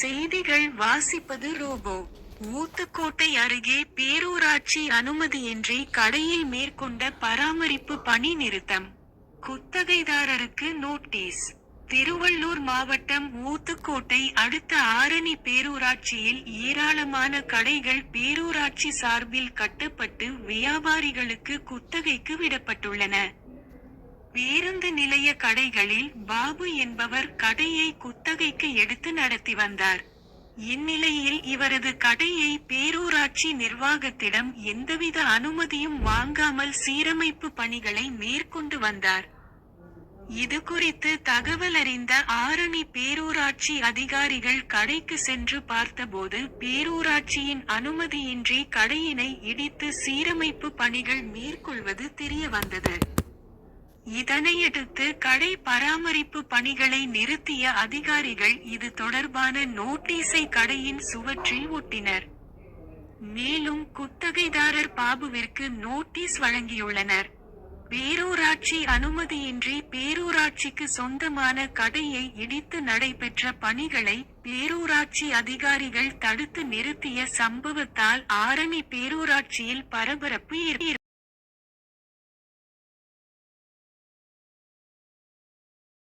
செய்திகள் வாசிப்பது ரோபோ. ஊத்துக்கோட்டை அருகே பேரூராட்சி அனுமதியின்றி கடையில் மேற்கொண்ட பராமரிப்பு பணி நிறுத்தம். குத்தகைதாரருக்கு நோட்டீஸ். திருவள்ளூர் மாவட்டம் ஊத்துக்கோட்டை அடுத்த ஆரணி பேரூராட்சியில் ஏராளமான கடைகள் பேரூராட்சி சார்பில் கட்டப்பட்டு வியாபாரிகளுக்கு குத்தகைக்கு விடப்பட்டுள்ளன. பேருந்து நிலைய கடைகளில் பாபு என்பவர் கடையை குத்தகைக்கு எடுத்து நடத்தி வந்தார். இந்நிலையில் இவரது கடையை பேரூராட்சி நிர்வாகத்திடம் எந்தவித அனுமதியும் வாங்காமல் சீரமைப்பு பணிகளை மேற்கொண்டு வந்தார். இது குறித்து தகவல் அறிந்த ஆரணி பேரூராட்சி அதிகாரிகள் கடைக்கு சென்று பார்த்தபோது பேரூராட்சியின் அனுமதியின்றி கடையினை இடித்து சீரமைப்பு பணிகள் மேற்கொள்வது தெரிய வந்தது இதனையடுத்து கடை பராமரிப்பு பணிகளை நிறுத்திய அதிகாரிகள் இது தொடர்பான நோட்டீஸை கடையின் சுவற்றில் ஒட்டினர். மேலும் குத்தகைதாரர் பாபுவிற்கு நோட்டீஸ் வழங்கியுள்ளனர். பேரூராட்சி அனுமதியின்றி பேரூராட்சிக்கு சொந்தமான கடையை இடித்து நடைபெற்ற பணிகளை பேரூராட்சி அதிகாரிகள் தடுத்து நிறுத்திய சம்பவத்தால் ஆரணி பேரூராட்சியில் பரபரப்பு ஏற்பட்டது